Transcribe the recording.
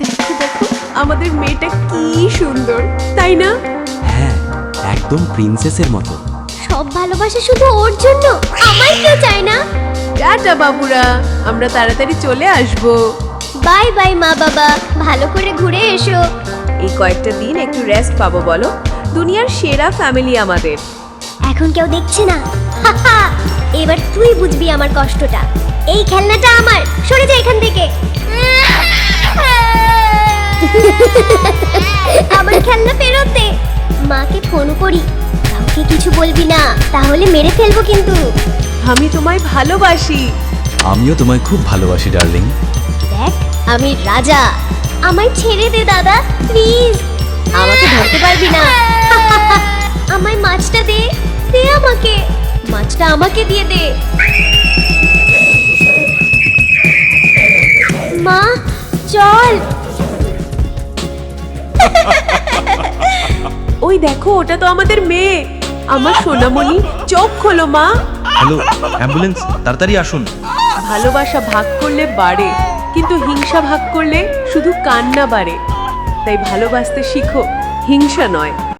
দেখো দেখো আমাদের মেয়েটা কি সুন্দর তাই না? হ্যাঁ একদম প্রিন্সেসের মতো। সব ভালোবাসা শুধু ওর জন্য আমার কেউ চায় না। টাটা বাবুরা আমরা তাড়াতাড়ি চলে আসব। বাই বাই মা বাবা ভালো করে ঘুরে এসো। এই কয়েকটা দিন একটু রেস্ট পাবো বলো। দুনিয়ার সেরা ফ্যামিলি আমাদের। এখন কেউ দেখছে না। এবার তুই বুঝবি আমার কষ্টটা। এই খেলনাটা আমার সরে আমার খেলনা ফেরত। দে মাকে ফোন করি। কাউকে কিছু বলবি না তাহলে মেরে ফেলব কিন্তু। আমি তোমায় ভালোবাসি। আমিও তোমায় খুব ভালোবাসি ডার্লিং। দেখ আমি রাজা। আমায় ছেড়ে দে দাদা প্লিজ। আমাকে ধরতে পারবি না। আমায় মাছটা দে দে আমাকে। মাছটা আমাকে দিয়ে দে। মা চল। ওই দেখো ওটা তো আমাদের মেয়ে। আমার সোনামণি চোখ খোলো মা। হ্যালো অ্যাম্বুলেন্স তাড়াতাড়ি আসুন। ভালোবাসা ভাগ করলে বাড়ে কিন্তু হিংসা ভাগ করলে শুধু কান্না বাড়ে। তাই ভালোবাসতে শিখো হিংসা নয়।